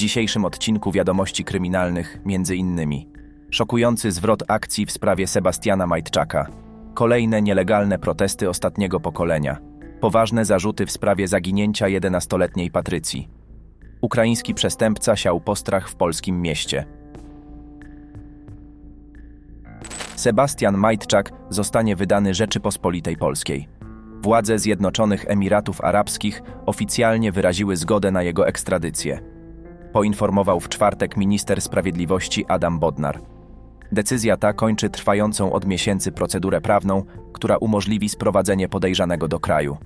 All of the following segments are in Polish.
dzisiejszym odcinku Wiadomości Kryminalnych między innymi szokujący zwrot akcji w sprawie Sebastiana Majtczaka, kolejne nielegalne protesty ostatniego pokolenia, poważne zarzuty w sprawie zaginięcia 11-letniej Patrycji. Ukraiński przestępca siał postrach w polskim mieście. Sebastian Majtczak zostanie wydany Rzeczypospolitej Polskiej. Władze Zjednoczonych Emiratów Arabskich oficjalnie wyraziły zgodę na jego ekstradycję. Poinformował w czwartek minister sprawiedliwości Adam Bodnar. Decyzja ta kończy trwającą od miesięcy procedurę prawną, która umożliwi sprowadzenie podejrzanego do kraju.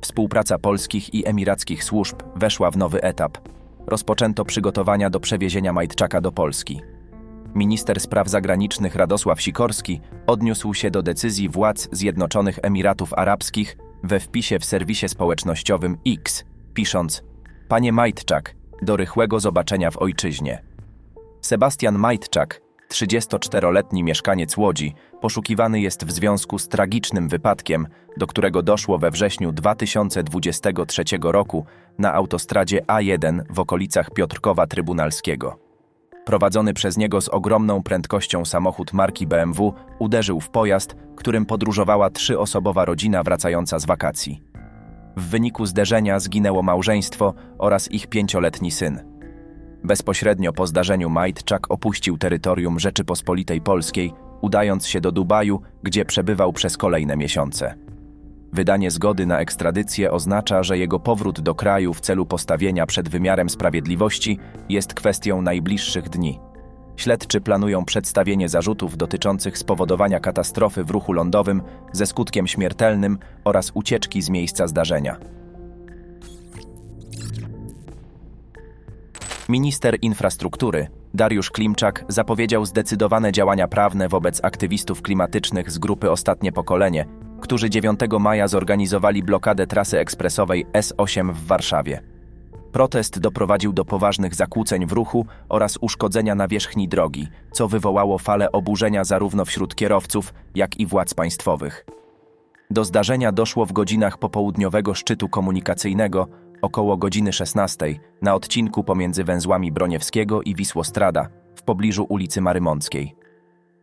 Współpraca polskich i emirackich służb weszła w nowy etap. Rozpoczęto przygotowania do przewiezienia Majtczaka do Polski. Minister Spraw Zagranicznych Radosław Sikorski odniósł się do decyzji władz Zjednoczonych Emiratów Arabskich we wpisie w serwisie społecznościowym X, pisząc: Panie Majtczak, do rychłego zobaczenia w ojczyźnie. Sebastian Majtczak, 34-letni mieszkaniec Łodzi, poszukiwany jest w związku z tragicznym wypadkiem, do którego doszło we wrześniu 2023 roku na autostradzie A1 w okolicach Piotrkowa Trybunalskiego. Prowadzony przez niego z ogromną prędkością samochód marki BMW uderzył w pojazd, którym podróżowała trzyosobowa rodzina wracająca z wakacji. W wyniku zderzenia zginęło małżeństwo oraz ich pięcioletni syn. Bezpośrednio po zdarzeniu Majtczak opuścił terytorium Rzeczypospolitej Polskiej, udając się do Dubaju, gdzie przebywał przez kolejne miesiące. Wydanie zgody na ekstradycję oznacza, że jego powrót do kraju w celu postawienia przed wymiarem sprawiedliwości jest kwestią najbliższych dni. Śledczy planują przedstawienie zarzutów dotyczących spowodowania katastrofy w ruchu lądowym ze skutkiem śmiertelnym oraz ucieczki z miejsca zdarzenia. Minister infrastruktury Dariusz Klimczak zapowiedział zdecydowane działania prawne wobec aktywistów klimatycznych z grupy Ostatnie Pokolenie, którzy 9 maja zorganizowali blokadę trasy ekspresowej S8 w Warszawie. Protest doprowadził do poważnych zakłóceń w ruchu oraz uszkodzenia nawierzchni drogi, co wywołało falę oburzenia zarówno wśród kierowców, jak i władz państwowych. Do zdarzenia doszło w godzinach popołudniowego szczytu komunikacyjnego około godziny 16 na odcinku pomiędzy węzłami Broniewskiego i Wisłostrada w pobliżu ulicy Marymąckiej.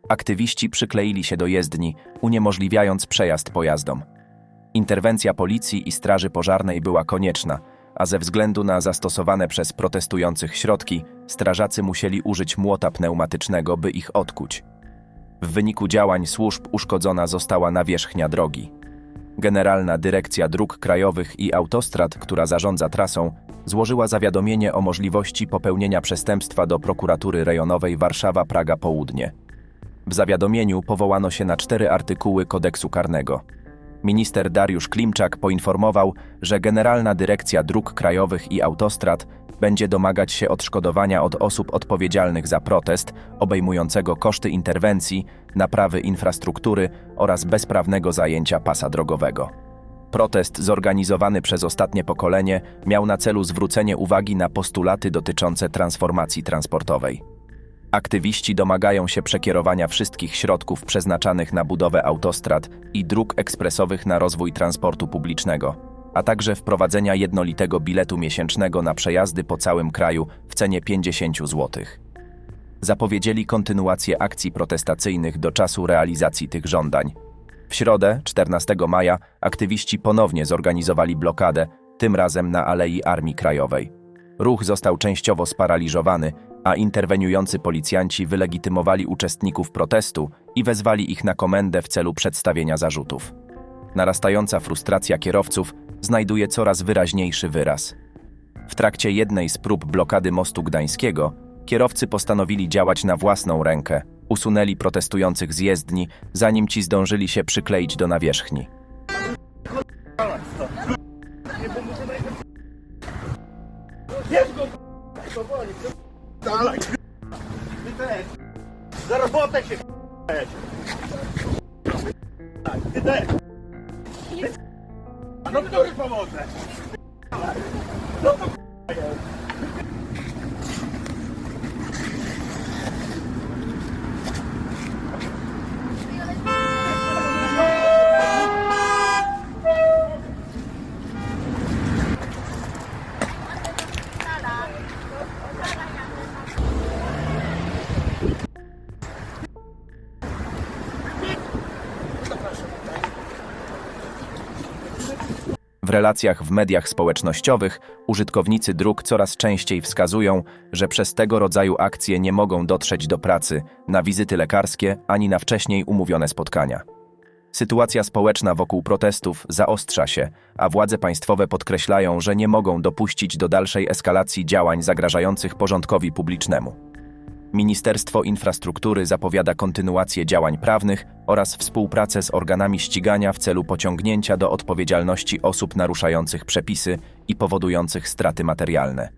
Aktywiści przykleili się do jezdni, uniemożliwiając przejazd pojazdom. Interwencja policji i straży pożarnej była konieczna, a ze względu na zastosowane przez protestujących środki, strażacy musieli użyć młota pneumatycznego, by ich odkuć. W wyniku działań służb uszkodzona została nawierzchnia drogi. Generalna Dyrekcja Dróg Krajowych i Autostrad, która zarządza trasą, złożyła zawiadomienie o możliwości popełnienia przestępstwa do prokuratury rejonowej Warszawa-Praga Południe. W zawiadomieniu powołano się na cztery artykuły kodeksu karnego. Minister Dariusz Klimczak poinformował, że Generalna Dyrekcja Dróg Krajowych i Autostrad będzie domagać się odszkodowania od osób odpowiedzialnych za protest, obejmującego koszty interwencji, naprawy infrastruktury oraz bezprawnego zajęcia pasa drogowego. Protest zorganizowany przez ostatnie pokolenie miał na celu zwrócenie uwagi na postulaty dotyczące transformacji transportowej. Aktywiści domagają się przekierowania wszystkich środków przeznaczanych na budowę autostrad i dróg ekspresowych na rozwój transportu publicznego, a także wprowadzenia jednolitego biletu miesięcznego na przejazdy po całym kraju w cenie 50 zł. Zapowiedzieli kontynuację akcji protestacyjnych do czasu realizacji tych żądań. W środę, 14 maja, aktywiści ponownie zorganizowali blokadę, tym razem na Alei Armii Krajowej. Ruch został częściowo sparaliżowany, a interweniujący policjanci wylegitymowali uczestników protestu i wezwali ich na komendę w celu przedstawienia zarzutów. Narastająca frustracja kierowców znajduje coraz wyraźniejszy wyraz. W trakcie jednej z prób blokady mostu gdańskiego kierowcy postanowili działać na własną rękę, usunęli protestujących z jezdni, zanim ci zdążyli się przykleić do nawierzchni. Dalej! Ty też! Za robotę się weź! Ty też! A no który pomoże? No to jest! Relacjach w mediach społecznościowych użytkownicy dróg coraz częściej wskazują, że przez tego rodzaju akcje nie mogą dotrzeć do pracy, na wizyty lekarskie ani na wcześniej umówione spotkania. Sytuacja społeczna wokół protestów zaostrza się, a władze państwowe podkreślają, że nie mogą dopuścić do dalszej eskalacji działań zagrażających porządkowi publicznemu. Ministerstwo Infrastruktury zapowiada kontynuację działań prawnych oraz współpracę z organami ścigania w celu pociągnięcia do odpowiedzialności osób naruszających przepisy i powodujących straty materialne.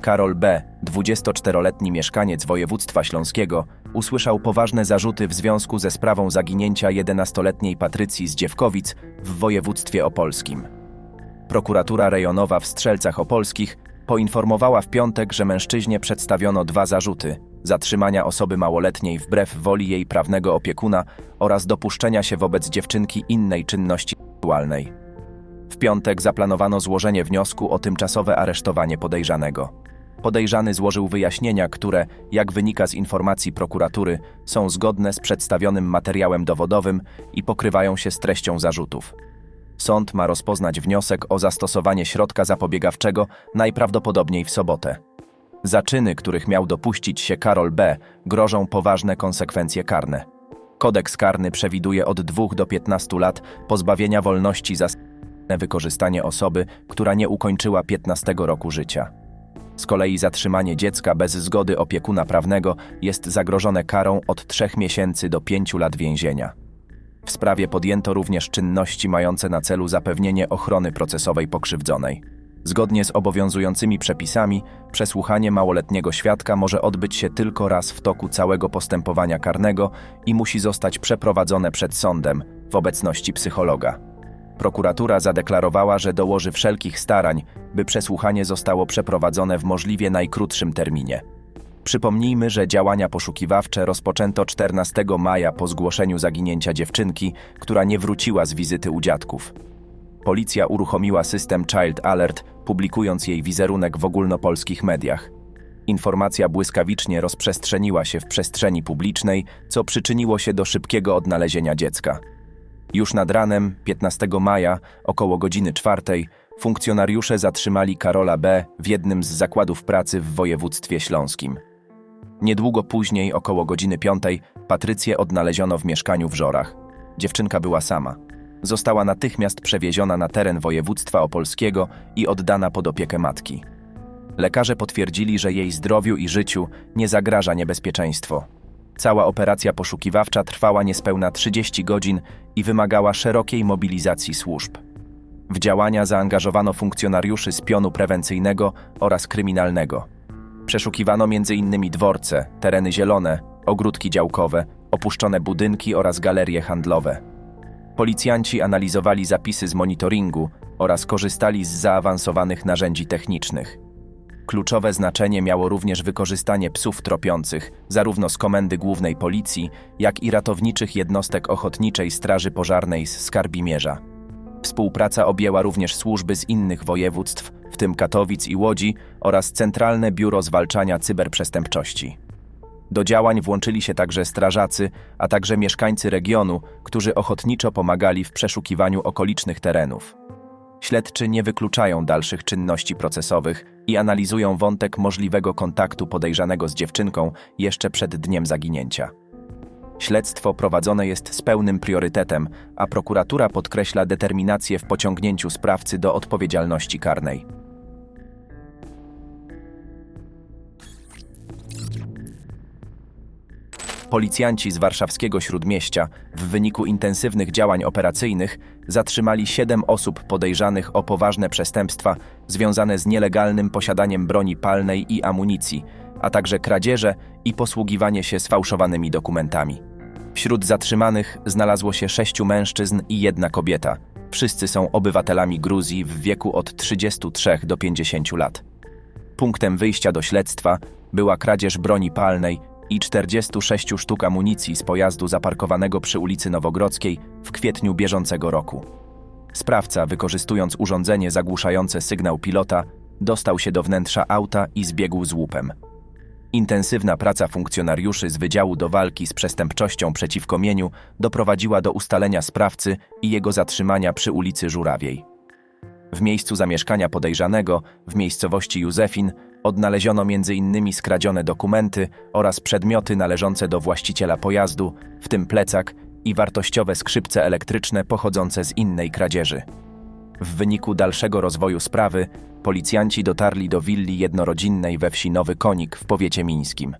Karol B., 24-letni mieszkaniec województwa śląskiego, usłyszał poważne zarzuty w związku ze sprawą zaginięcia 11-letniej Patrycji z Dziewkowic w województwie opolskim. Prokuratura rejonowa w Strzelcach Opolskich poinformowała w piątek, że mężczyźnie przedstawiono dwa zarzuty: zatrzymania osoby małoletniej wbrew woli jej prawnego opiekuna oraz dopuszczenia się wobec dziewczynki innej czynności seksualnej. W piątek zaplanowano złożenie wniosku o tymczasowe aresztowanie podejrzanego. Podejrzany złożył wyjaśnienia, które, jak wynika z informacji prokuratury, są zgodne z przedstawionym materiałem dowodowym i pokrywają się z treścią zarzutów. Sąd ma rozpoznać wniosek o zastosowanie środka zapobiegawczego najprawdopodobniej w sobotę. Za czyny, których miał dopuścić się Karol B., grożą poważne konsekwencje karne. Kodeks karny przewiduje od 2 do 15 lat pozbawienia wolności za wykorzystanie osoby, która nie ukończyła 15 roku życia. Z kolei zatrzymanie dziecka bez zgody opiekuna prawnego jest zagrożone karą od 3 miesięcy do 5 lat więzienia. W sprawie podjęto również czynności mające na celu zapewnienie ochrony procesowej pokrzywdzonej. Zgodnie z obowiązującymi przepisami, przesłuchanie małoletniego świadka może odbyć się tylko raz w toku całego postępowania karnego i musi zostać przeprowadzone przed sądem w obecności psychologa. Prokuratura zadeklarowała, że dołoży wszelkich starań, by przesłuchanie zostało przeprowadzone w możliwie najkrótszym terminie. Przypomnijmy, że działania poszukiwawcze rozpoczęto 14 maja po zgłoszeniu zaginięcia dziewczynki, która nie wróciła z wizyty u dziadków. Policja uruchomiła system Child Alert, publikując jej wizerunek w ogólnopolskich mediach. Informacja błyskawicznie rozprzestrzeniła się w przestrzeni publicznej, co przyczyniło się do szybkiego odnalezienia dziecka. Już nad ranem, 15 maja, około godziny czwartej, funkcjonariusze zatrzymali Karola B. w jednym z zakładów pracy w województwie śląskim. Niedługo później, około godziny piątej, Patrycję odnaleziono w mieszkaniu w Żorach. Dziewczynka była sama. Została natychmiast przewieziona na teren województwa opolskiego i oddana pod opiekę matki. Lekarze potwierdzili, że jej zdrowiu i życiu nie zagraża niebezpieczeństwo. Cała operacja poszukiwawcza trwała niespełna 30 godzin i wymagała szerokiej mobilizacji służb. W działania zaangażowano funkcjonariuszy z pionu prewencyjnego oraz kryminalnego. Przeszukiwano m.in. dworce, tereny zielone, ogródki działkowe, opuszczone budynki oraz galerie handlowe. Policjanci analizowali zapisy z monitoringu oraz korzystali z zaawansowanych narzędzi technicznych. Kluczowe znaczenie miało również wykorzystanie psów tropiących, zarówno z Komendy Głównej Policji, jak i ratowniczych jednostek Ochotniczej Straży Pożarnej z Skarbimierza. Współpraca objęła również służby z innych województw, w tym Katowic i Łodzi, oraz Centralne Biuro Zwalczania Cyberprzestępczości. Do działań włączyli się także strażacy, a także mieszkańcy regionu, którzy ochotniczo pomagali w przeszukiwaniu okolicznych terenów. Śledczy nie wykluczają dalszych czynności procesowych i analizują wątek możliwego kontaktu podejrzanego z dziewczynką jeszcze przed dniem zaginięcia. Śledztwo prowadzone jest z pełnym priorytetem, a prokuratura podkreśla determinację w pociągnięciu sprawcy do odpowiedzialności karnej. Policjanci z warszawskiego śródmieścia w wyniku intensywnych działań operacyjnych zatrzymali siedem osób podejrzanych o poważne przestępstwa związane z nielegalnym posiadaniem broni palnej i amunicji, a także kradzieże i posługiwanie się sfałszowanymi dokumentami. Wśród zatrzymanych znalazło się sześciu mężczyzn i jedna kobieta. Wszyscy są obywatelami Gruzji w wieku od 33 do 50 lat. Punktem wyjścia do śledztwa była kradzież broni palnej i 46 sztuk amunicji z pojazdu zaparkowanego przy ulicy Nowogrodzkiej w kwietniu bieżącego roku. Sprawca, wykorzystując urządzenie zagłuszające sygnał pilota, dostał się do wnętrza auta i zbiegł z łupem. Intensywna praca funkcjonariuszy z Wydziału do Walki z Przestępczością przeciwko mieniu doprowadziła do ustalenia sprawcy i jego zatrzymania przy ulicy Żurawiej. W miejscu zamieszkania podejrzanego, w miejscowości Józefin, odnaleziono m.in. skradzione dokumenty oraz przedmioty należące do właściciela pojazdu, w tym plecak i wartościowe skrzypce elektryczne pochodzące z innej kradzieży. W wyniku dalszego rozwoju sprawy policjanci dotarli do willi jednorodzinnej we wsi Nowy Konik w powiecie mińskim.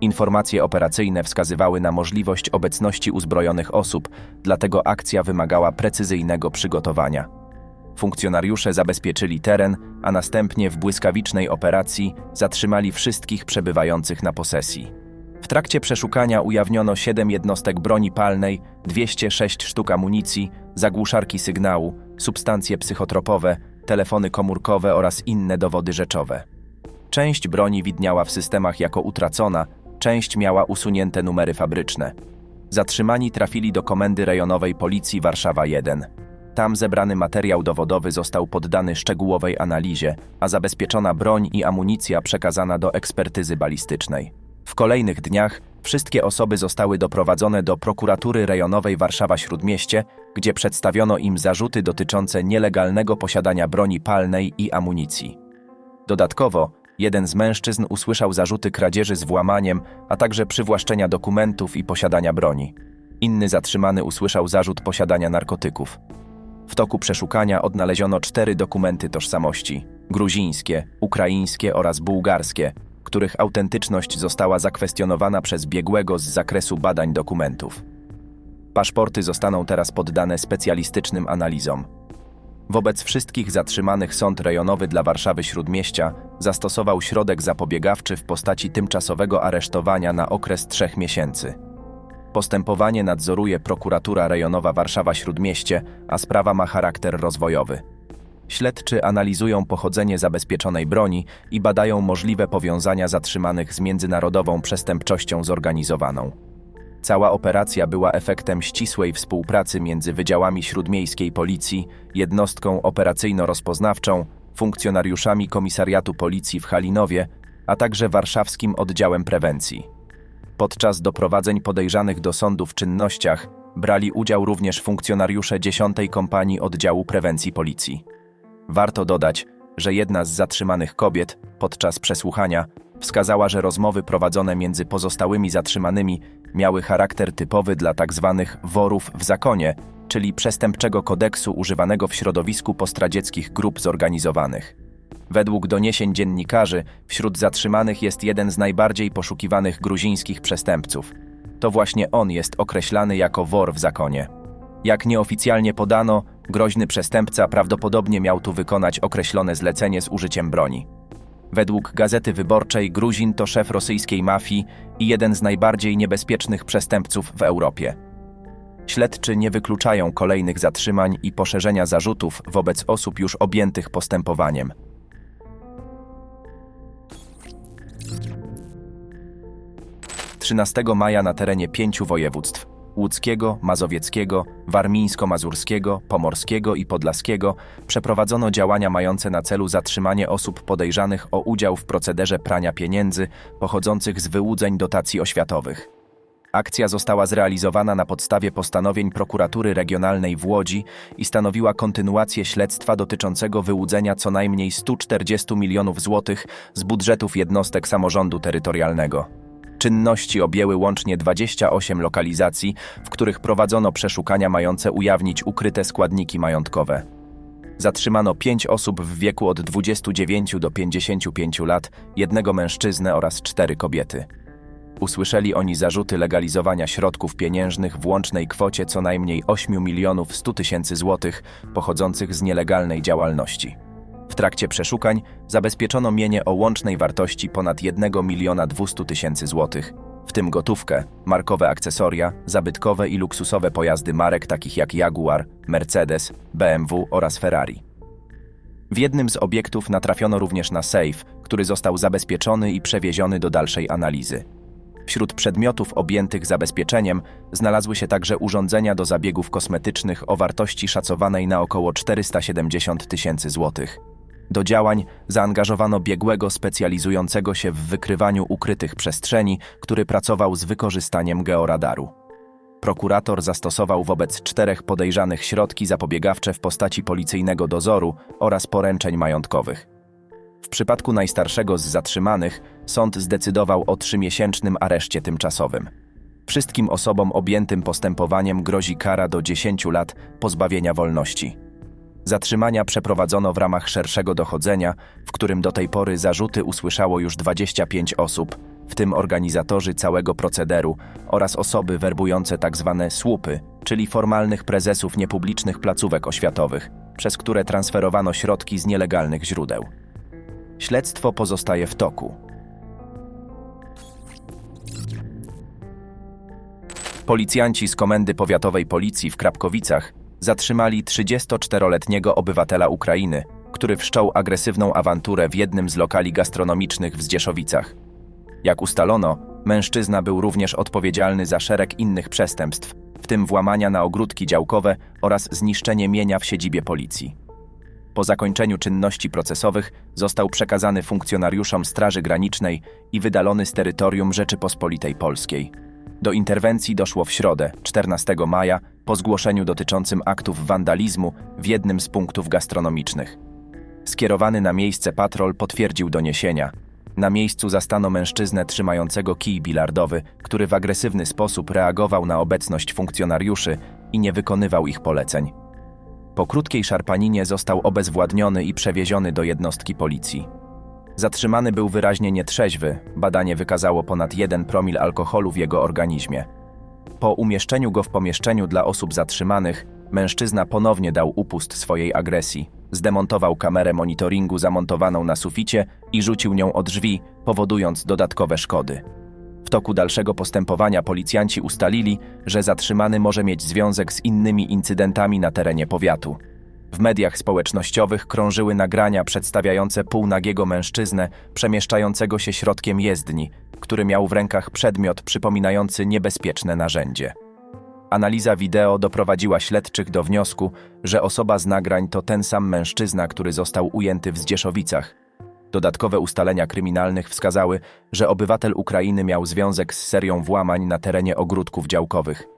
Informacje operacyjne wskazywały na możliwość obecności uzbrojonych osób, dlatego akcja wymagała precyzyjnego przygotowania. Funkcjonariusze zabezpieczyli teren, a następnie w błyskawicznej operacji zatrzymali wszystkich przebywających na posesji. W trakcie przeszukania ujawniono 7 jednostek broni palnej, 206 sztuk amunicji, zagłuszarki sygnału, substancje psychotropowe, telefony komórkowe oraz inne dowody rzeczowe. Część broni widniała w systemach jako utracona, część miała usunięte numery fabryczne. Zatrzymani trafili do Komendy Rejonowej Policji Warszawa 1. Tam zebrany materiał dowodowy został poddany szczegółowej analizie, a zabezpieczona broń i amunicja przekazana do ekspertyzy balistycznej. W kolejnych dniach wszystkie osoby zostały doprowadzone do prokuratury rejonowej Warszawa-Śródmieście, gdzie przedstawiono im zarzuty dotyczące nielegalnego posiadania broni palnej i amunicji. Dodatkowo, jeden z mężczyzn usłyszał zarzuty kradzieży z włamaniem, a także przywłaszczenia dokumentów i posiadania broni. Inny zatrzymany usłyszał zarzut posiadania narkotyków. W toku przeszukania odnaleziono cztery dokumenty tożsamości: gruzińskie, ukraińskie oraz bułgarskie, których autentyczność została zakwestionowana przez biegłego z zakresu badań dokumentów. Paszporty zostaną teraz poddane specjalistycznym analizom. Wobec wszystkich zatrzymanych Sąd Rejonowy dla Warszawy Śródmieścia zastosował środek zapobiegawczy w postaci tymczasowego aresztowania na okres trzech miesięcy. Postępowanie nadzoruje prokuratura rejonowa Warszawa Śródmieście, a sprawa ma charakter rozwojowy. Śledczy analizują pochodzenie zabezpieczonej broni i badają możliwe powiązania zatrzymanych z międzynarodową przestępczością zorganizowaną. Cała operacja była efektem ścisłej współpracy między wydziałami śródmiejskiej policji, jednostką operacyjno-rozpoznawczą, funkcjonariuszami Komisariatu Policji w Halinowie, a także warszawskim oddziałem prewencji. Podczas doprowadzeń podejrzanych do sądu w czynnościach brali udział również funkcjonariusze 10 Kompanii Oddziału Prewencji Policji. Warto dodać, że jedna z zatrzymanych kobiet podczas przesłuchania wskazała, że rozmowy prowadzone między pozostałymi zatrzymanymi miały charakter typowy dla tzw. worów w zakonie, czyli przestępczego kodeksu używanego w środowisku postradzieckich grup zorganizowanych. Według doniesień dziennikarzy, wśród zatrzymanych jest jeden z najbardziej poszukiwanych gruzińskich przestępców. To właśnie on jest określany jako wor w zakonie. Jak nieoficjalnie podano, groźny przestępca prawdopodobnie miał tu wykonać określone zlecenie z użyciem broni. Według Gazety Wyborczej Gruzin to szef rosyjskiej mafii i jeden z najbardziej niebezpiecznych przestępców w Europie. Śledczy nie wykluczają kolejnych zatrzymań i poszerzenia zarzutów wobec osób już objętych postępowaniem. Trzynastego maja na terenie pięciu województw łódzkiego, mazowieckiego, warmińsko-mazurskiego, pomorskiego i podlaskiego przeprowadzono działania mające na celu zatrzymanie osób podejrzanych o udział w procederze prania pieniędzy pochodzących z wyłudzeń dotacji oświatowych. Akcja została zrealizowana na podstawie postanowień prokuratury regionalnej w Łodzi i stanowiła kontynuację śledztwa dotyczącego wyłudzenia co najmniej 140 milionów złotych z budżetów jednostek samorządu terytorialnego. Czynności objęły łącznie 28 lokalizacji, w których prowadzono przeszukania mające ujawnić ukryte składniki majątkowe. Zatrzymano pięć osób w wieku od 29 do 55 lat, jednego mężczyznę oraz cztery kobiety. Usłyszeli oni zarzuty legalizowania środków pieniężnych w łącznej kwocie co najmniej 8 milionów 100 tysięcy złotych pochodzących z nielegalnej działalności. W trakcie przeszukań zabezpieczono mienie o łącznej wartości ponad 1 miliona 200 tysięcy złotych, w tym gotówkę, markowe akcesoria, zabytkowe i luksusowe pojazdy marek takich jak Jaguar, Mercedes, BMW oraz Ferrari. W jednym z obiektów natrafiono również na sejf, który został zabezpieczony i przewieziony do dalszej analizy. Wśród przedmiotów objętych zabezpieczeniem znalazły się także urządzenia do zabiegów kosmetycznych o wartości szacowanej na około 470 tysięcy złotych. Do działań zaangażowano biegłego specjalizującego się w wykrywaniu ukrytych przestrzeni, który pracował z wykorzystaniem georadaru. Prokurator zastosował wobec czterech podejrzanych środki zapobiegawcze w postaci policyjnego dozoru oraz poręczeń majątkowych. W przypadku najstarszego z zatrzymanych sąd zdecydował o trzymiesięcznym areszcie tymczasowym. Wszystkim osobom objętym postępowaniem grozi kara do 10 lat pozbawienia wolności. Zatrzymania przeprowadzono w ramach szerszego dochodzenia, w którym do tej pory zarzuty usłyszało już 25 osób, w tym organizatorzy całego procederu oraz osoby werbujące tzw. słupy, czyli formalnych prezesów niepublicznych placówek oświatowych, przez które transferowano środki z nielegalnych źródeł. Śledztwo pozostaje w toku. Policjanci z Komendy Powiatowej Policji w Krapkowicach zatrzymali 34-letniego obywatela Ukrainy, który wszczął agresywną awanturę w jednym z lokali gastronomicznych w Zdzieszowicach. Jak ustalono, mężczyzna był również odpowiedzialny za szereg innych przestępstw, w tym włamania na ogródki działkowe oraz zniszczenie mienia w siedzibie policji. Po zakończeniu czynności procesowych został przekazany funkcjonariuszom Straży Granicznej i wydalony z terytorium Rzeczypospolitej Polskiej. Do interwencji doszło w środę, 14 maja, po zgłoszeniu dotyczącym aktów wandalizmu w jednym z punktów gastronomicznych. Skierowany na miejsce patrol potwierdził doniesienia. Na miejscu zastano mężczyznę trzymającego kij bilardowy, który w agresywny sposób reagował na obecność funkcjonariuszy i nie wykonywał ich poleceń. Po krótkiej szarpaninie został obezwładniony i przewieziony do jednostki policji. Zatrzymany był wyraźnie nietrzeźwy, badanie wykazało ponad 1 promil alkoholu w jego organizmie. Po umieszczeniu go w pomieszczeniu dla osób zatrzymanych, mężczyzna ponownie dał upust swojej agresji. Zdemontował kamerę monitoringu zamontowaną na suficie i rzucił nią od drzwi, powodując dodatkowe szkody. W toku dalszego postępowania policjanci ustalili, że zatrzymany może mieć związek z innymi incydentami na terenie powiatu. W mediach społecznościowych krążyły nagrania przedstawiające półnagiego mężczyznę przemieszczającego się środkiem jezdni, który miał w rękach przedmiot przypominający niebezpieczne narzędzie. Analiza wideo doprowadziła śledczych do wniosku, że osoba z nagrań to ten sam mężczyzna, który został ujęty w Zdzieszowicach. Dodatkowe ustalenia kryminalnych wskazały, że obywatel Ukrainy miał związek z serią włamań na terenie ogródków działkowych.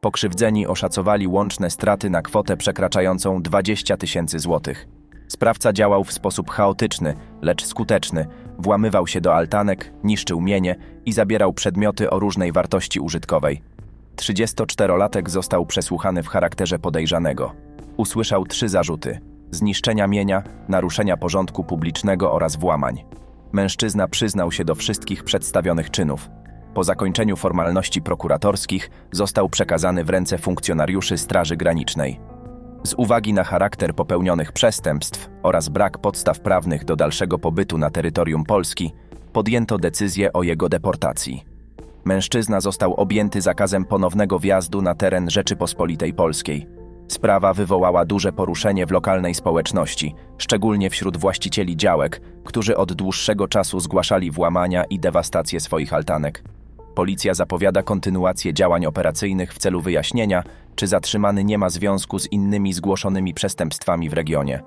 Pokrzywdzeni oszacowali łączne straty na kwotę przekraczającą 20 tysięcy złotych. Sprawca działał w sposób chaotyczny, lecz skuteczny. Włamywał się do altanek, niszczył mienie i zabierał przedmioty o różnej wartości użytkowej. 34-latek został przesłuchany w charakterze podejrzanego. Usłyszał trzy zarzuty: zniszczenia mienia, naruszenia porządku publicznego oraz włamań. Mężczyzna przyznał się do wszystkich przedstawionych czynów. Po zakończeniu formalności prokuratorskich został przekazany w ręce funkcjonariuszy Straży Granicznej. Z uwagi na charakter popełnionych przestępstw oraz brak podstaw prawnych do dalszego pobytu na terytorium Polski, podjęto decyzję o jego deportacji. Mężczyzna został objęty zakazem ponownego wjazdu na teren Rzeczypospolitej Polskiej. Sprawa wywołała duże poruszenie w lokalnej społeczności, szczególnie wśród właścicieli działek, którzy od dłuższego czasu zgłaszali włamania i dewastację swoich altanek. Policja zapowiada kontynuację działań operacyjnych w celu wyjaśnienia, czy zatrzymany nie ma związku z innymi zgłoszonymi przestępstwami w regionie.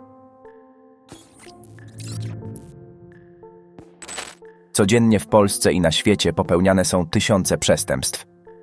Codziennie w Polsce i na świecie popełniane są tysiące przestępstw.